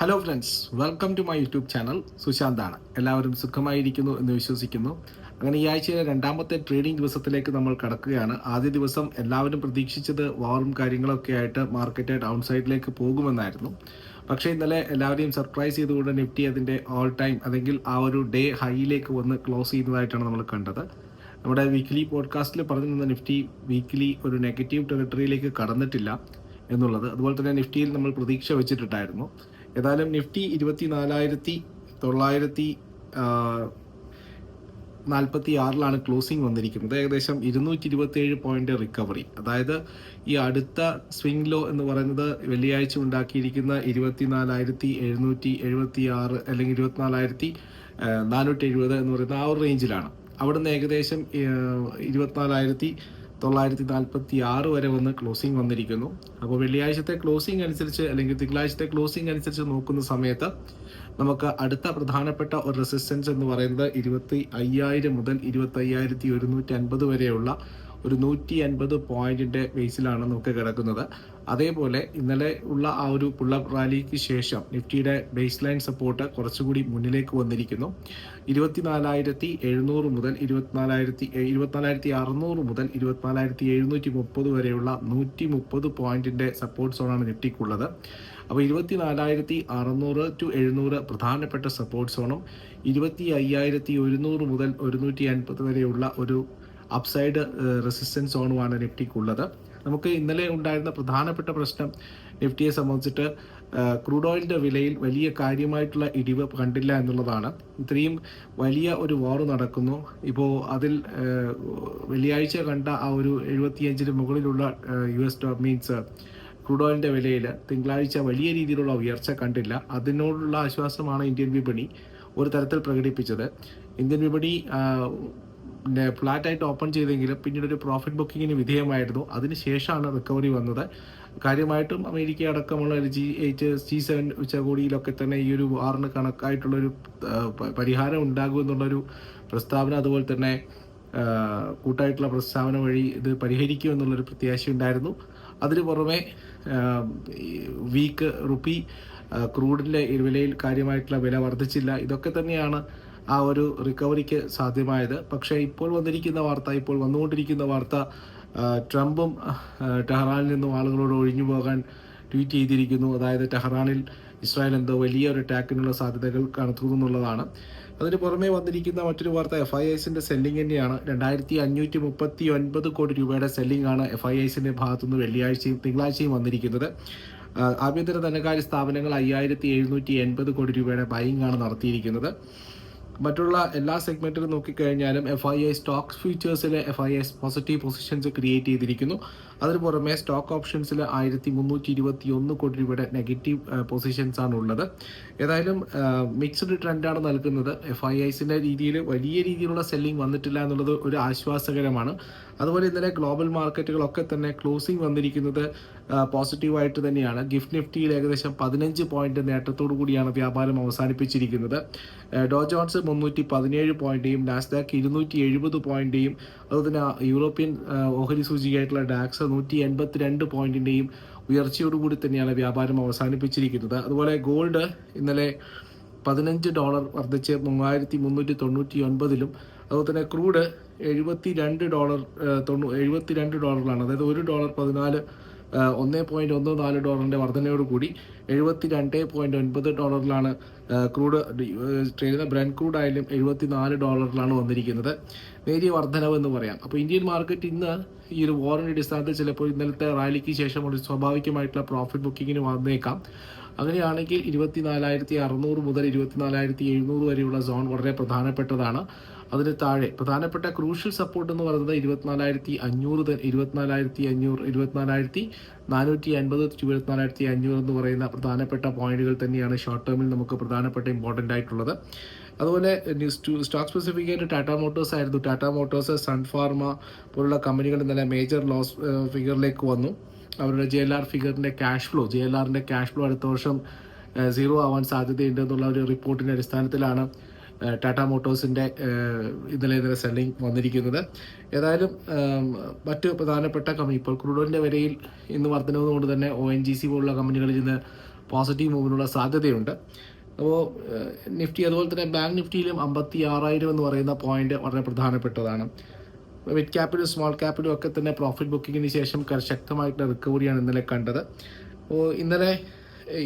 Hello friends welcome to my YouTube channel സുശാന്താണ്. എല്ലാവരും സുഖമായിരിക്കുന്നു എന്ന് വിശ്വസിക്കുന്നു. അങ്ങനെ ഈ ആഴ്ചയിലെ രണ്ടാമത്തെ ട്രേഡിംഗ് ദിവസത്തിലേക്ക് നമ്മൾ കടക്കുകയാണ്. ആദ്യ ദിവസം എല്ലാവരും പ്രതീക്ഷിച്ചത് വാറും കാര്യങ്ങളൊക്കെ ആയിട്ട് മാർക്കറ്റ് ഡൗൺ സൈഡിലേക്ക് പോകുമെന്നായിരുന്നു. പക്ഷേ ഇന്നലെ എല്ലാവരെയും സർപ്രൈസ് ചെയ്തുകൊണ്ട് നിഫ്റ്റി അതിന്റെ ഓൾ ടൈം അല്ലെങ്കിൽ ആ ഒരു ഡേ ഹൈയിലേക്ക് വന്ന് ക്ലോസ് ചെയ്യുന്നതായിട്ടാണ് നമ്മൾ കണ്ടത്. നമ്മുടെ വീക്ക്ലി പോഡ്കാസ്റ്റിൽ പറഞ്ഞു നിന്ന നിഫ്റ്റി വീക്ക്ലി ഒരു നെഗറ്റീവ് ടെറിട്ടറിയിലേക്ക് കടന്നിട്ടില്ല എന്നുള്ളത്. അതുപോലെ തന്നെ നിഫ്റ്റിയിൽ നമ്മൾ പ്രതീക്ഷ വെച്ചിട്ടുണ്ടായിരുന്നു. ഏതായാലും നിഫ്റ്റി ഇരുപത്തി നാലായിരത്തി തൊള്ളായിരത്തി നാൽപ്പത്തി ആറിലാണ് ക്ലോസിംഗ് വന്നിരിക്കുന്നത്. ഏകദേശം ഇരുന്നൂറ്റി ഇരുപത്തി ഏഴ് പോയിന്റ് റിക്കവറി അതായത് ഈ അടുത്ത സ്വിംഗ് ലോ എന്ന് പറയുന്നത് വെള്ളിയാഴ്ച ഉണ്ടാക്കിയിരിക്കുന്ന ഇരുപത്തിനാലായിരത്തി എഴുന്നൂറ്റി എഴുപത്തി ആറ് അല്ലെങ്കിൽ ഇരുപത്തിനാലായിരത്തി നാനൂറ്റി എഴുപത് എന്ന് പറയുന്ന ആ ഒരു റേഞ്ചിലാണ് അവിടുന്ന് ഏകദേശം ഇരുപത്തിനാലായിരത്തി തൊള്ളായിരത്തി നാൽപ്പത്തി ആറ് വരെ വന്ന് ക്ലോസിംഗ് വന്നിരിക്കുന്നു. അപ്പോൾ വെള്ളിയാഴ്ചത്തെ ക്ലോസിംഗ് അനുസരിച്ച് അല്ലെങ്കിൽ തിങ്കളാഴ്ചത്തെ ക്ലോസിംഗ് അനുസരിച്ച് നോക്കുന്ന സമയത്ത് നമുക്ക് അടുത്ത പ്രധാനപ്പെട്ട ഒരു റെസിസ്റ്റൻസ് എന്ന് പറയുന്നത് ഇരുപത്തി അയ്യായിരം മുതൽ ഇരുപത്തി അയ്യായിരത്തി ഒരുന്നൂറ്റി അൻപത് വരെയുള്ള ഒരു നൂറ്റി അൻപത് പോയിന്റിന്റെ ബേസിലാണ് നമുക്ക് കിടക്കുന്നത്. അതേപോലെ ഇന്നലെ ഉള്ള ആ ഒരു പുള്ളപ്പ് റാലിക്ക് ശേഷം നിഫ്റ്റിയുടെ ബേസ് ലൈൻ സപ്പോർട്ട് കുറച്ചുകൂടി മുന്നിലേക്ക് വന്നിരിക്കുന്നു. ഇരുപത്തിനാലായിരത്തി എഴുന്നൂറ് മുതൽ ഇരുപത്തിനാലായിരത്തി ഇരുപത്തിനാലായിരത്തി അറുന്നൂറ് മുതൽ ഇരുപത്തിനാലായിരത്തി എഴുന്നൂറ്റി മുപ്പത് വരെയുള്ള നൂറ്റി മുപ്പത് പോയിന്റിന്റെ സപ്പോർട്ട് സോണാണ് നിഫ്റ്റിക്കുള്ളത്. അപ്പോൾ ഇരുപത്തിനാലായിരത്തി അറുന്നൂറ് ടു എഴുന്നൂറ് പ്രധാനപ്പെട്ട സപ്പോർട്ട് സോണും ഇരുപത്തി അയ്യായിരത്തി ഒരുന്നൂറ് മുതൽ ഒരുന്നൂറ്റി അൻപത് വരെയുള്ള ഒരു അപ്സൈഡ് റെസിസ്റ്റൻസ് സോണുമാണ് നിഫ്റ്റിക്കുള്ളത് നമുക്ക് ഇന്നലെ ഉണ്ടായിരുന്ന പ്രധാനപ്പെട്ട പ്രശ്നം നിഫ്റ്റിയെ സംബന്ധിച്ചിട്ട് ക്രൂഡ് ഓയിലിന്റെ വിലയിൽ വലിയ കാര്യമായിട്ടുള്ള ഇടിവ് കണ്ടില്ല എന്നുള്ളതാണ്. ഇത്രയും വലിയ ഒരു വാർ നടക്കുന്നു. ഇപ്പോൾ അതിൽ വെള്ളിയാഴ്ച കണ്ട ആ ഒരു എഴുപത്തിയഞ്ചിന് മുകളിലുള്ള യു എസ് മീൻസ് ക്രൂഡ് ഓയിലിന്റെ വിലയിൽ തിങ്കളാഴ്ച വലിയ രീതിയിലുള്ള ഉയർച്ച കണ്ടില്ല. അതിനോടുള്ള ആശ്വാസമാണ് ഇന്ത്യൻ വിപണി ഒരു തരത്തിൽ പ്രകടിപ്പിച്ചത്. ഇന്ത്യൻ വിപണി പിന്നെ ഫ്ലാറ്റായിട്ട് ഓപ്പൺ ചെയ്തെങ്കിലും പിന്നീട് ഒരു പ്രോഫിറ്റ് ബുക്കിങ്ങിന് വിധേയമായിരുന്നു. അതിനുശേഷമാണ് റിക്കവറി വന്നത്. കാര്യമായിട്ടും അമേരിക്ക അടക്കമുള്ള ഒരു ജി എയ്റ്റ് ജി സെവൻ ഉച്ചകോടിയിലൊക്കെ തന്നെ ഈ ഒരു വാറിന് കണക്കായിട്ടുള്ളൊരു പരിഹാരം ഉണ്ടാകുമെന്നുള്ളൊരു പ്രസ്താവന അതുപോലെ തന്നെ കൂട്ടായിട്ടുള്ള പ്രസ്താവന വഴി ഇത് പരിഹരിക്കും എന്നുള്ളൊരു പ്രത്യാശ ഉണ്ടായിരുന്നു. അതിന് പുറമെ വീക്ക് റുപ്പി ക്രൂഡിന്റെ വിലയിൽ കാര്യമായിട്ടുള്ള വില വർദ്ധിച്ചില്ല. ഇതൊക്കെ തന്നെയാണ് ആ ഒരു റിക്കവറിക്ക് സാധ്യമായത്. പക്ഷേ ഇപ്പോൾ വന്നിരിക്കുന്ന വാർത്ത ഇപ്പോൾ വന്നുകൊണ്ടിരിക്കുന്ന വാർത്ത ട്രംപും ടെഹ്റാനിൽ നിന്നും ആളുകളോട് ഒഴിഞ്ഞു പോകാൻ ട്വീറ്റ് ചെയ്തിരിക്കുന്നു. അതായത് ടെഹ്റാനിൽ ഇസ്രായേൽ എന്തോ വലിയ ഒരു അറ്റാക്കിനുള്ള സാധ്യതകൾ കണക്കുന്നു എന്നുള്ളതാണ്. അതിന് പുറമെ വന്നിരിക്കുന്ന മറ്റൊരു വാർത്ത എഫ് ഐ ഐസിന്റെ സെല്ലിംഗ് തന്നെയാണ്. രണ്ടായിരത്തി അഞ്ഞൂറ്റി മുപ്പത്തി ഒൻപത് കോടി രൂപയുടെ സെല്ലിംഗ് ആണ് എഫ് ഐ ഐസിന്റെ ഭാഗത്തുനിന്ന് വെള്ളിയാഴ്ചയും തിങ്കളാഴ്ചയും വന്നിരിക്കുന്നത്. ആഭ്യന്തര ധനകാര്യ സ്ഥാപനങ്ങൾ അയ്യായിരത്തി എഴുന്നൂറ്റി എൺപത് കോടി രൂപയുടെ ബൈങ് ആണ് നടത്തിയിരിക്കുന്നത്. മറ്റുള്ള എല്ലാ സെഗ്മെന്റിലും നോക്കിക്കഴിഞ്ഞാലും F I I stocks ഫ്യൂച്ചേഴ്സിലെ F I S positive positions create ചെയ്തിരിക്കുന്നു. അതിന് പുറമെ സ്റ്റോക്ക് ഓപ്ഷൻസിൽ ആയിരത്തി മുന്നൂറ്റി ഇരുപത്തി ഒന്ന് കോടി രൂപയുടെ നെഗറ്റീവ് പൊസിഷൻസ് ആണ് ഉള്ളത് ഏതായാലും മിക്സ്ഡ് ട്രെൻഡാണ് നൽകുന്നത്. എഫ് ഐ ഐസിന്റെ രീതിയിൽ വലിയ രീതിയിലുള്ള സെല്ലിംഗ് വന്നിട്ടില്ല എന്നുള്ളത് ഒരു ആശ്വാസകരമാണ്. അതുപോലെ ഇന്നലെ ഗ്ലോബൽ മാർക്കറ്റുകളൊക്കെ തന്നെ ക്ലോസിംഗ് വന്നിരിക്കുന്നത് പോസിറ്റീവായിട്ട് തന്നെയാണ്. ഗിഫ്റ്റ് നിഫ്റ്റിയിൽ ഏകദേശം പതിനഞ്ച് പോയിന്റ് നേട്ടത്തോടു കൂടിയാണ് വ്യാപാരം അവസാനിപ്പിച്ചിരിക്കുന്നത്. ഡോ ജോൺസ് മുന്നൂറ്റി പതിനേഴ് പോയിന്റേയും നാസ്ഡാക്ക് ഇരുന്നൂറ്റി എഴുപത് പോയിന്റേയും അതുപോലെ തന്നെ യൂറോപ്യൻ ഓഹരി സൂചികയായിട്ടുള്ള ഡാക്സ് നൂറ്റി എൺപത്തിരണ്ട് പോയിന്റിന്റെയും ഉയർച്ചയോടുകൂടി തന്നെയാണ് വ്യാപാരം അവസാനിപ്പിച്ചിരിക്കുന്നത്. അതുപോലെ ഗോൾഡ് ഇന്നലെ പതിനഞ്ച് ഡോളർ വർദ്ധിച്ച് മൂവായിരത്തി മുന്നൂറ്റി തൊണ്ണൂറ്റി ഒൻപതിലും അതുപോലെ തന്നെ ക്രൂഡ് എഴുപത്തി രണ്ട് ഡോളർ തൊണ്ണൂ എഴുപത്തി രണ്ട് ഡോളറിലാണ് അതായത് ഒരു ഡോളർ പതിനാല് ഒന്ന് പോയിന്റ് ഒന്ന് നാല് ഡോളറിന്റെ വർധനയോട് കൂടി എഴുപത്തി രണ്ട് പോയിന്റ് ഒൻപത് ഡോളറിലാണ് ക്രൂഡ് ചെയ്യുന്ന ബ്രൻ ക്രൂഡ് ആയാലും എഴുപത്തി നാല് ഡോളറിലാണ് വന്നിരിക്കുന്നത്. നേരിയ വർധനവ് എന്ന് പറയാം. അപ്പോൾ ഇന്ത്യൻ മാർക്കറ്റ് ഇന്ന് ഈ ഒരു വാറിന്റെ അടിസ്ഥാനത്തിൽ ചിലപ്പോൾ ഇന്നലത്തെ റാലിക്ക് ശേഷം ഒരു സ്വാഭാവികമായിട്ടുള്ള പ്രോഫിറ്റ് ബുക്കിങ്ങിന് വന്നേക്കാം. അങ്ങനെയാണെങ്കിൽ ഇരുപത്തിനാലായിരത്തി അറുന്നൂറ് മുതൽ ഇരുപത്തിനാലായിരത്തി എഴുന്നൂറ് വരെയുള്ള സോൺ വളരെ പ്രധാനപ്പെട്ടതാണ്. അതിന് താഴെ പ്രധാനപ്പെട്ട ക്രൂഷ്യൽ സപ്പോർട്ട് എന്ന് പറയുന്നത് ഇരുപത്തിനാലായിരത്തി അഞ്ഞൂറ് ഇരുപത്തിനാലായിരത്തി അഞ്ഞൂറ് ഇരുപത്തിനാലായിരത്തി നാനൂറ്റി അൻപത് ഇരുപത്തിനാലായിരത്തി അഞ്ഞൂറ് എന്ന് പറയുന്ന പ്രധാനപ്പെട്ട പോയിന്റുകൾ തന്നെയാണ് ഷോർട്ട് ടേമിൽ നമുക്ക് പ്രധാനപ്പെട്ട ഇമ്പോർട്ടന്റ് ആയിട്ടുള്ളത്. അതുപോലെ സ്റ്റോക്ക് സ്പെസിഫിക് ആയിട്ട് ടാറ്റ മോട്ടോഴ്സ് ആയിരുന്നു. ടാറ്റ മോട്ടോഴ്സ് സൺഫാർമ പോലുള്ള കമ്പനികൾ ഇന്നലെ മേജർ ലോസ് ഫിഗറിലേക്ക് വന്നു. അവരുടെ ജെ എൽ ആർ ഫിഗറിന്റെ ക്യാഷ് ഫ്ലോ ജെ എൽ ആറിന്റെ ക്യാഷ് ഫ്ലോ അടുത്ത വർഷം സീറോ ആവാൻ സാധ്യതയുണ്ട് എന്നുള്ള ഒരു റിപ്പോർട്ടിന്റെ അടിസ്ഥാനത്തിലാണ് ടാറ്റ മോട്ടോഴ്സിന്റെ ഇന്നലെ ഇന്നലെ സെല്ലിംഗ് വന്നിരിക്കുന്നത്. ഏതായാലും മറ്റ് പ്രധാനപ്പെട്ട കമ്പനി ഇപ്പോൾ ക്രൂഡോലിന്റെ വിലയിൽ ഇന്ന് വർധനവുകൊണ്ട് തന്നെ ഒ എൻ ജി സി പോലുള്ള കമ്പനികളിൽ ഇന്ന് പോസിറ്റീവ് മൂവിനുള്ള സാധ്യതയുണ്ട്. അപ്പോൾ നിഫ്റ്റി അതുപോലെ തന്നെ ബാങ്ക് നിഫ്റ്റിയിലും അമ്പത്തി ആറായിരം എന്ന് പറയുന്ന പോയിന്റ് വളരെ പ്രധാനപ്പെട്ടതാണ്. മിഡ് ക്യാപ്പിലും സ്മോൾ ക്യാപ്പിലും ഒക്കെ തന്നെ പ്രോഫിറ്റ് ബുക്കിങ്ങിന് ശേഷം ശക്തമായിട്ടുള്ള റിക്കവറിയാണ് ഇന്നലെ കണ്ടത്. ഇന്നലെ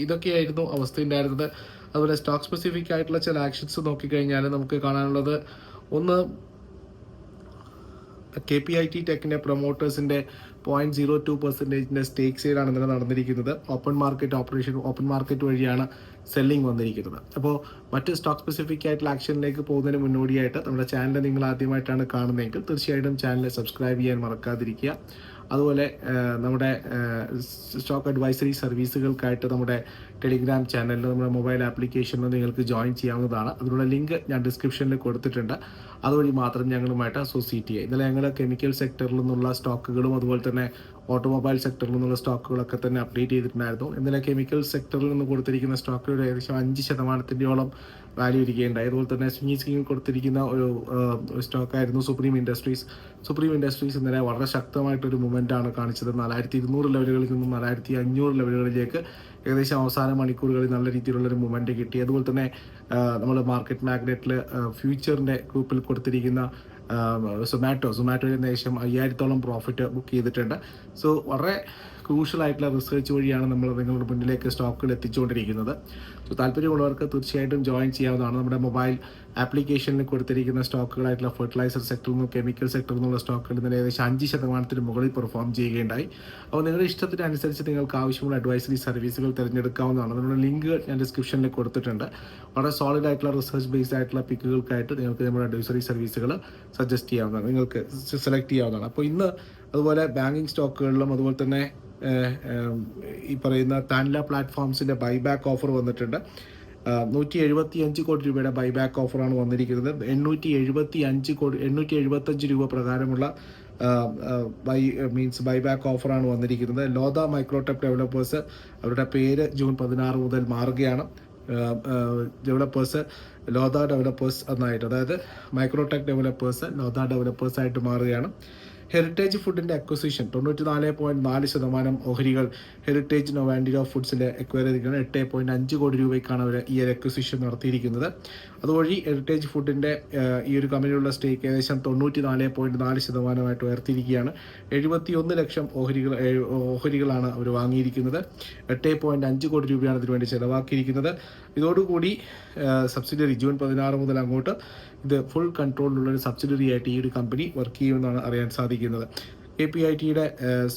ഇതൊക്കെയായിരുന്നു അവസ്ഥ ഉണ്ടായിരുന്നത്. അതുപോലെ സ്റ്റോക്ക് സ്പെസിഫിക് ആയിട്ടുള്ള ചില ആക്ഷൻസ് നോക്കിക്കഴിഞ്ഞാൽ നമുക്ക് കാണാനുള്ളത് ഒന്ന് കെ പി ഐ ടി ടെക്കിന്റെ പ്രൊമോട്ടേഴ്സിന്റെ പോയിന്റ് സീറോ ടു പെർസെന്റേജിന്റെ സ്റ്റേക്ക് സെയിലാണ് ഇന്നലെ നടന്നിരിക്കുന്നത്. Open market operation open market വഴിയാണ് സെല്ലിംഗ് വന്നിരിക്കുന്നത്. അപ്പോൾ മറ്റ് സ്റ്റോക്ക് സ്പെസിഫിക് ആയിട്ടുള്ള ആക്ഷനിലേക്ക് പോകുന്നതിന് മുന്നോടിയായിട്ട് നമ്മുടെ ചാനൽ നിങ്ങൾ ആദ്യമായിട്ടാണ് കാണുന്നതെങ്കിൽ തീർച്ചയായിട്ടും ചാനൽ സബ്സ്ക്രൈബ് ചെയ്യാൻ മറക്കാതിരിക്കുക. അതുപോലെ നമ്മുടെ സ്റ്റോക്ക് അഡ്വൈസറി സർവീസുകൾക്കായിട്ട് നമ്മുടെ ടെലിഗ്രാം ചാനലിൽ നമ്മുടെ മൊബൈൽ ആപ്ലിക്കേഷനിൽ നിങ്ങൾക്ക് ജോയിൻ ചെയ്യാവുന്നതാണ്. അതിനുള്ള ലിങ്ക് ഞാൻ ഡിസ്ക്രിപ്ഷനിൽ കൊടുത്തിട്ടുണ്ട്. അതുവഴി മാത്രം ഞങ്ങളുമായിട്ട് അസോസിയേറ്റ് ചെയ്യുക. ഇന്നലെ ഞങ്ങൾ കെമിക്കൽ സെക്ടറിൽ നിന്നുള്ള സ്റ്റോക്കുകളും അതുപോലെ തന്നെ ഓട്ടോമൊബൈൽ സെക്ടറിൽ നിന്നുള്ള സ്റ്റോക്കുകളൊക്കെ തന്നെ അപ്ഡേറ്റ് ചെയ്തിട്ടുണ്ടായിരുന്നു. ഇന്നലെ കെമിക്കൽ സെക്ടറിൽ നിന്ന് കൊടുത്തിരിക്കുന്ന സ്റ്റോക്കുകളുടെ ഏകദേശം അഞ്ച് ശതമാനത്തിന്റെയോളം വാല്യൂ ഇരിക്കുകയുണ്ടായി. അതുപോലെ തന്നെ സ്വിങ്ങി സ്കീമിൽ കൊടുത്തിരിക്കുന്ന ഒരു സ്റ്റോക്കായിരുന്നു സുപ്രീം ഇൻഡസ്ട്രീസ്. സുപ്രീം ഇൻഡസ്ട്രീസ് ഇന്നലെ വളരെ ശക്തമായിട്ടൊരു ആണ് കാണിച്ചത്. നാലായിരത്തി ഇരുന്നൂറ് ലെവലുകളിൽ നിന്നും നാലായിരത്തി അഞ്ഞൂറ് ലെവലുകളിലേക്ക് ഏകദേശം അവസാന മണിക്കൂറുകളിൽ നല്ല രീതിയിലുള്ളൊരു മൂവ്മെന്റ് കിട്ടി. അതുപോലെ തന്നെ നമ്മൾ മാർക്കറ്റ് മാഗ്നറ്റിൽ ഫ്യൂച്ചറിന്റെ ഗ്രൂപ്പിൽ കൊടുത്തിരിക്കുന്ന സൊമാറ്റോ. സൊമാറ്റോയിൽ ഏകദേശം അയ്യായിരത്തോളം പ്രോഫിറ്റ് ബുക്ക് ചെയ്തിട്ടുണ്ട്. സോ വളരെ ക്രൂഷ്യൽ ആയിട്ടുള്ള റിസർച്ച് വഴിയാണ് നമ്മൾ നിങ്ങളുടെ മുന്നിലേക്ക് സ്റ്റോക്കുകൾ എത്തിച്ചുകൊണ്ടിരിക്കുന്നത്. സോ താല്പര്യമുള്ളവർക്ക് തീർച്ചയായിട്ടും ജോയിൻ ചെയ്യാവുന്നതാണ്. നമ്മുടെ മൊബൈൽ ആപ്ലിക്കേഷനിൽ കൊടുത്തിരിക്കുന്ന സ്റ്റോക്കുകളായിട്ടുള്ള ഫെർട്ടിലൈസർ സെക്ടറിൽ നിന്നും കെമിക്കൽ സെക്ടറിൽ നിന്നുള്ള സ്റ്റോക്കുകൾ ഇന്നലെ ഏകദേശം അഞ്ച് ശതമാനത്തിന് മുകളിൽ പെർഫോം ചെയ്യുകയുണ്ടായി. അപ്പോൾ നിങ്ങളുടെ ഇഷ്ടത്തിനനുസരിച്ച് നിങ്ങൾക്ക് ആവശ്യമുള്ള അഡ്വൈസറി സർവീസുകൾ തിരഞ്ഞെടുക്കാവുന്നതാണ്. അതിനുള്ള ലിങ്ക് ഞാൻ ഡിസ്ക്രിപ്ഷനിൽ കൊടുത്തിട്ടുണ്ട്. വളരെ സോളിഡ് ആയിട്ടുള്ള റിസർച്ച് ബേസ്ഡ് ആയിട്ടുള്ള പിക്കുകൾക്കായിട്ട് നിങ്ങൾക്ക് നമ്മുടെ അഡ്വൈസറി സർവീസുകൾ സജസ്റ്റ് ചെയ്യാവുന്നതാണ്. നിങ്ങൾക്ക് സെലക്ട് ചെയ്യാവുന്നതാണ്. അപ്പോൾ ഇന്ന് അതുപോലെ ബാങ്കിങ് സ്റ്റോക്കുകളിലും അതുപോലെ തന്നെ ഈ പറയുന്ന താൻല പ്ലാറ്റ്ഫോംസിന്റെ ബൈബാക്ക് ഓഫർ വന്നിട്ടുണ്ട്. നൂറ്റി എഴുപത്തി അഞ്ച് കോടി രൂപയുടെ ബൈബാക്ക് ഓഫറാണ് വന്നിരിക്കുന്നത്. എണ്ണൂറ്റി എഴുപത്തി അഞ്ച് കോടി എണ്ണൂറ്റി എഴുപത്തഞ്ച് രൂപ പ്രകാരമുള്ള ബൈ മീൻസ് ബൈബാക്ക് ഓഫറാണ് വന്നിരിക്കുന്നത്. ലോത മൈക്രോടെക് ഡെവലപ്പേഴ്സ് അവരുടെ പേര് ജൂൺ പതിനാറ് മുതൽ മാറുകയാണ്. ഡെവലപ്പേഴ്സ് ലോത ഡെവലപ്പേഴ്സ് എന്നായിട്ട് അതായത് മൈക്രോടെക് ഡെവലപ്പേഴ്സ് ലോത ഡെവലപ്പേഴ്സ് ആയിട്ട് മാറുകയാണ്. ഹെറിറ്റേജ് ഫുഡിന്റെ അക്വസിഷൻ തൊണ്ണൂറ്റി നാല് പോയിന്റ് നാല് ശതമാനം ഓഹരികൾ ഹെറിറ്റേജ് നൊവാൻഡിയോ ഫുഡ്സിൽ എക്വയർ ചെയ്തിരിക്കുന്നത് എട്ട് പോയിന്റ് അഞ്ച് കോടി രൂപയ്ക്കാണ് അവർ ഈ ഒരു അക്വസിഷൻ നടത്തിയിരിക്കുന്നത്. അതുവഴി ഹെറിറ്റേജ് ഫുഡിന്റെ ഈ ഒരു കമ്പനിയിലുള്ള സ്റ്റേക്ക് ഏകദേശം തൊണ്ണൂറ്റി നാല് പോയിന്റ് നാല് ശതമാനമായിട്ട് ഉയർത്തിയിരിക്കുകയാണ്. എഴുപത്തി ഒന്ന് ലക്ഷം ഓഹരികൾ ഓഹരികളാണ് അവർ വാങ്ങിയിരിക്കുന്നത്. എട്ട് പോയിന്റ് അഞ്ച് കോടി രൂപയാണ് ഇതിനുവേണ്ടി ചെലവാക്കിയിരിക്കുന്നത്. ഇതോടുകൂടി സബ്സിഡറി ജൂൺ പതിനാറ് മുതൽ അങ്ങോട്ട് ഇത് ഫുൾ കൺട്രോളിലുള്ള ഒരു സബ്സിഡറി ആയിട്ട് ഈ ഒരു കമ്പനി വർക്ക് ചെയ്യുമെന്നാണ് അറിയാൻ സാധിക്കുന്നത്. കെ പി ഐ ടിയുടെ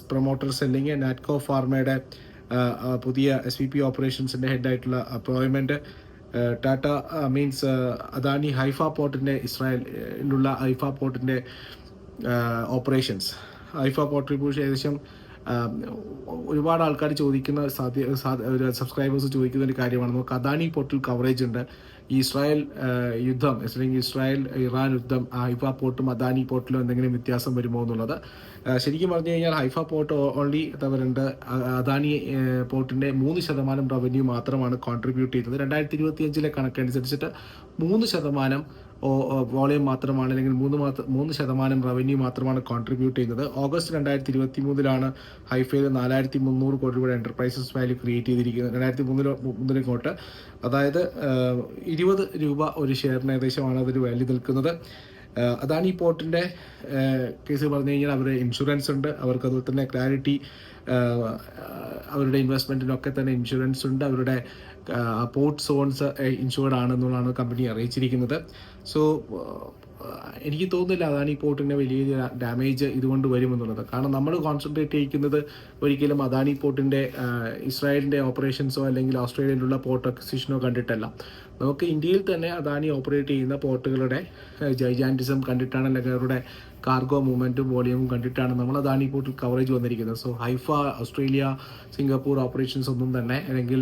പ്രൊമോട്ടർ സെല്ലിങ് നാറ്റ്കോ ഫാർമയുടെ പുതിയ എസ് വി പി ഓപ്പറേഷൻസിന്റെ ഹെഡായിട്ടുള്ള അപ്പോയിൻമെന്റ് ടാറ്റ മീൻസ് അദാനി ഹൈഫ പോർട്ടിന്റെ ഇസ്രായേലിലുള്ള ഹൈഫ പോർട്ടിന്റെ ഓപ്പറേഷൻസ് ഹൈഫ പോർട്ടിൽ ഏകദേശം ഒരുപാട് ആൾക്കാർ ചോദിക്കുന്ന സാധ്യ സബ്സ്ക്രൈബേഴ്സ് ചോദിക്കുന്ന ഒരു കാര്യമാണ്. നമുക്ക് അദാനി പോർട്ടിൽ കവറേജ് ഉണ്ട്. ഇസ്രായേൽ യുദ്ധം അല്ലെങ്കിൽ ഇസ്രായേൽ ഇറാൻ യുദ്ധം ഹൈഫ പോർട്ടും അദാനി പോർട്ടിലും എന്തെങ്കിലും വ്യത്യാസം വരുമോ എന്നുള്ളത് ശരിക്കും പറഞ്ഞു കഴിഞ്ഞാൽ ഹൈഫ പോർട്ട് ഓൺലി തവരുണ്ട് അദാനി പോർട്ടിന്റെ മൂന്ന് ശതമാനം റവന്യൂ മാത്രമാണ് കോൺട്രിബ്യൂട്ട് ചെയ്യുന്നത്. രണ്ടായിരത്തി ഇരുപത്തിയഞ്ചിലെ കണക്കനുസരിച്ചിട്ട് മൂന്ന് ശതമാനം വോളിയം മാത്രമാണ് അല്ലെങ്കിൽ മൂന്ന് മാത്രം മൂന്ന് ശതമാനം റവന്യൂ മാത്രമാണ് കോൺട്രിബ്യൂട്ട് ചെയ്യുന്നത്. ഓഗസ്റ്റ് രണ്ടായിരത്തി ഇരുപത്തി മൂന്നിലാണ് ഹൈഫയിൽ നാലായിരത്തി മുന്നൂറ് കോടി രൂപയുടെ എന്റർപ്രൈസസ് വാല്യൂ ക്രിയേറ്റ് ചെയ്തിരിക്കുന്നത്. രണ്ടായിരത്തി മൂന്നിലോ മുതലിങ്ങോട്ട് അതായത് ഇരുപത് രൂപ ഒരു ഷെയറിന് ഏകദേശമാണ് അതൊരു വാല്യൂ നിൽക്കുന്നത്. അതാണ് ഈ പോർട്ടിന്റെ കേസ് പറഞ്ഞു കഴിഞ്ഞാൽ അവർ ഇൻഷുറൻസ് ഉണ്ട്. അവർക്ക് അതുപോലെ തന്നെ ക്ലാരിറ്റി അവരുടെ ഇൻവെസ്റ്റ്മെന്റിനൊക്കെ തന്നെ ഇൻഷുറൻസ് ഉണ്ട്. അവരുടെ പോർട്ട് സോൺസ് ഇൻഷുർഡ് ആണെന്നുള്ളതാണ് കമ്പനി അറിയിച്ചിരിക്കുന്നത്. സോ എനിക്ക് തോന്നുന്നില്ല അതാണ് ഈ പോർട്ടിന്റെ വലിയ ഡാമേജ് ഇതുകൊണ്ട് വരുമെന്നുള്ളത്. കാരണം നമ്മൾ കോൺസെൻട്രേറ്റ് ചെയ്യിക്കുന്നത് ഒരിക്കലും അദാനി പോർട്ടിന്റെ ഇസ്രായേലിന്റെ ഓപ്പറേഷൻസോ അല്ലെങ്കിൽ ഓസ്ട്രേലിയയിലുള്ള പോർട്ട് അക്വിസിഷനോ കണ്ടിട്ടല്ല. നമുക്ക് ഇന്ത്യയിൽ തന്നെ അദാനി ഓപ്പറേറ്റ് ചെയ്യുന്ന പോർട്ടുകളുടെ ജൈജാന്റിസം കണ്ടിട്ടാണ് അല്ലെങ്കിൽ അവരുടെ കാർഗോ മൂവ്മെന്റും വോളിയവും കണ്ടിട്ടാണ് നമ്മൾ അദാനി പോർട്ടിൽ കവറേജ് വന്നിരിക്കുന്നത്. So Haifa Australia Singapore operations ഒന്നും തന്നെ അല്ലെങ്കിൽ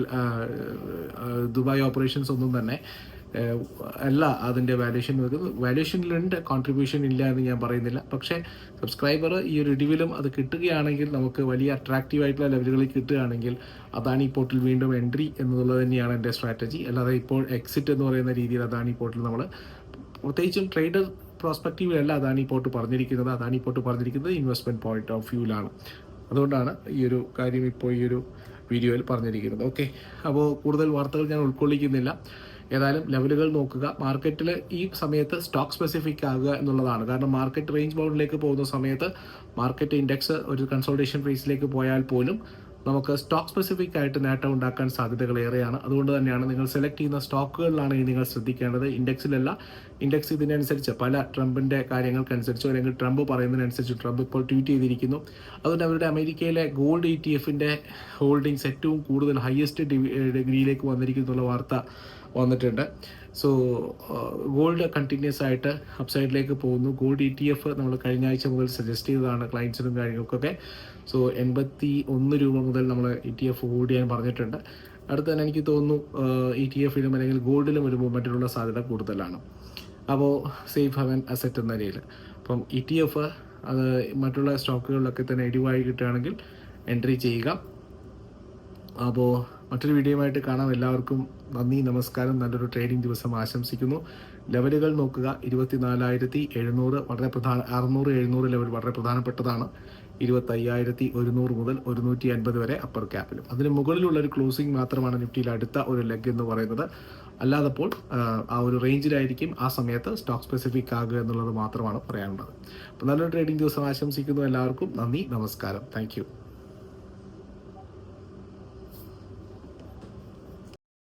ദുബായ് ഓപ്പറേഷൻസ് ഒന്നും തന്നെ അല്ല അതിന്റെ വാല്യൂഷൻ വരുന്നത് വാല്യൂഷനിലുണ്ട് കോൺട്രിബ്യൂഷൻ ഇല്ല എന്ന് ഞാൻ പറയുന്നില്ല. പക്ഷേ സബ്സ്ക്രൈബർ ഈ ഒരു ഇടിവിലും അത് കിട്ടുകയാണെങ്കിൽ നമുക്ക് വലിയ അട്രാക്റ്റീവ് ആയിട്ടുള്ള ലെവലുകളിൽ കിട്ടുകയാണെങ്കിൽ അതാണ് ഈ പോർട്ടിൽ വീണ്ടും എൻട്രി എന്നുള്ളത് തന്നെയാണ് എന്റെ സ്ട്രാറ്റജി അല്ലാതെ ഇപ്പോൾ എക്സിറ്റ് എന്ന് പറയുന്ന രീതിയിൽ അതാണ് ഈ പോർട്ടിൽ നമ്മൾ പ്രത്യേകിച്ചും ട്രേഡർ പ്രോസ്പെക്റ്റീവിലല്ല അതാണ് ഈ പോർട്ട് പറഞ്ഞിരിക്കുന്നത്. അതാണ് ഈ പോർട്ട് പറഞ്ഞിരിക്കുന്നത് ഇൻവെസ്റ്റ്മെന്റ് പോയിന്റ് ഓഫ് വ്യൂവിലാണ് അതുകൊണ്ടാണ് ഈ ഒരു കാര്യം ഇപ്പോൾ ഈ ഒരു വീഡിയോയിൽ പറഞ്ഞിരിക്കുന്നത്. ഓക്കെ അപ്പോൾ കൂടുതൽ വാർത്തകൾ ഞാൻ ഉൾക്കൊള്ളിക്കുന്നില്ല. ഏതായാലും ലെവലുകൾ നോക്കുക. മാർക്കറ്റിൽ ഈ സമയത്ത് സ്റ്റോക്ക് സ്പെസിഫിക് ആകുക എന്നുള്ളതാണ്. കാരണം മാർക്കറ്റ് റേഞ്ച് ബൗണ്ടിലേക്ക് പോകുന്ന സമയത്ത് മാർക്കറ്റ് ഇൻഡെക്സ് ഒരു കൺസോൾട്ടേഷൻ ഫേസിലേക്ക് പോയാൽ പോലും നമുക്ക് സ്റ്റോക്ക് സ്പെസിഫിക് ആയിട്ട് നേട്ടം ഉണ്ടാക്കാൻ സാധ്യതകൾ ഏറെയാണ്. അതുകൊണ്ട് തന്നെയാണ് നിങ്ങൾ സെലക്ട് ചെയ്യുന്ന സ്റ്റോക്കുകളിലാണ് ഇനി നിങ്ങൾ ശ്രദ്ധിക്കേണ്ടത്. ഇൻഡെക്സിലല്ല ഇൻഡെക്സ് ഇതിനനുസരിച്ച് പല ട്രംപിന്റെ കാര്യങ്ങൾക്കനുസരിച്ചോ അല്ലെങ്കിൽ ട്രംപ് പറയുന്നതിനനുസരിച്ച് ട്രംപ് ഇപ്പോൾ ട്വീറ്റ് ചെയ്തിരിക്കുന്നു. അതുകൊണ്ട് അവരുടെ അമേരിക്കയിലെ ഗോൾഡ് ഇ ടി എഫിന്റെ ഹോൾഡിങ്സ് ഏറ്റവും കൂടുതൽ ഹയസ്റ്റ് ഡിഗ്രിയിലേക്ക് വന്നിരിക്കുന്നു എന്നുള്ള വാർത്ത വന്നിട്ടുണ്ട്. സോ ഗോൾഡ് കണ്ടിന്യൂസ് ആയിട്ട് അപ്സൈഡിലേക്ക് പോകുന്നു. ഗോൾഡ് ഇ ടി എഫ് നമ്മൾ കഴിഞ്ഞ ആഴ്ച മുതൽ സജസ്റ്റ് ചെയ്തതാണ് ക്ലയൻസിനും കാര്യങ്ങൾക്കൊക്കെ. സോ എൺപത്തി ഒന്ന് രൂപ മുതൽ നമ്മൾ ഇ ടി എഫ് ഹോൾഡ് ചെയ്യാൻ പറഞ്ഞിട്ടുണ്ട്. അടുത്ത തന്നെ എനിക്ക് തോന്നുന്നു ഇ ടി എഫിലും അല്ലെങ്കിൽ ഗോൾഡിലും ഒരു മൂവ്മെന്റിനുള്ള സാധ്യത കൂടുതലാണ്. അപ്പോൾ സേഫ് ഹവൻ അസറ്റ് എന്ന നിലയിൽ. അപ്പം ഇ ടി എഫ് അത് മറ്റുള്ള സ്റ്റോക്കുകളിലൊക്കെ തന്നെ ഇടിവായി കിട്ടുകയാണെങ്കിൽ എൻട്രി ചെയ്യുക. അപ്പോൾ മറ്റൊരു വീഡിയോയുമായിട്ട് കാണാം. എല്ലാവർക്കും നന്ദി നമസ്കാരം. നല്ലൊരു ട്രേഡിംഗ് ദിവസം ആശംസിക്കുന്നു. ലെവലുകൾ നോക്കുക. ഇരുപത്തിനാലായിരത്തി എഴുന്നൂറ് വളരെ പ്രധാന അറുന്നൂറ് എഴുന്നൂറ് ലെവൽ വളരെ പ്രധാനപ്പെട്ടതാണ്. ഇരുപത്തയ്യായിരത്തി ഒരുന്നൂറ് മുതൽ ഒരുന്നൂറ്റി അൻപത് വരെ അപ്പർ ക്യാപ്പിലും അതിന് മുകളിലുള്ള ഒരു ക്ലോസിംഗ് മാത്രമാണ് നിഫ്റ്റിയിൽ അടുത്ത ഒരു ലെഗ് എന്ന് പറയുന്നത്. അല്ലാതപ്പോൾ ആ ഒരു റേഞ്ചിലായിരിക്കും ആ സമയത്ത് സ്റ്റോക്ക് സ്പെസിഫിക് ആകുക എന്നുള്ളത് മാത്രമാണ് പറയാനുള്ളത്. അപ്പോൾ നല്ലൊരു ട്രേഡിംഗ് ദിവസം ആശംസിക്കുന്നു എല്ലാവർക്കും. നന്ദി നമസ്കാരം. താങ്ക്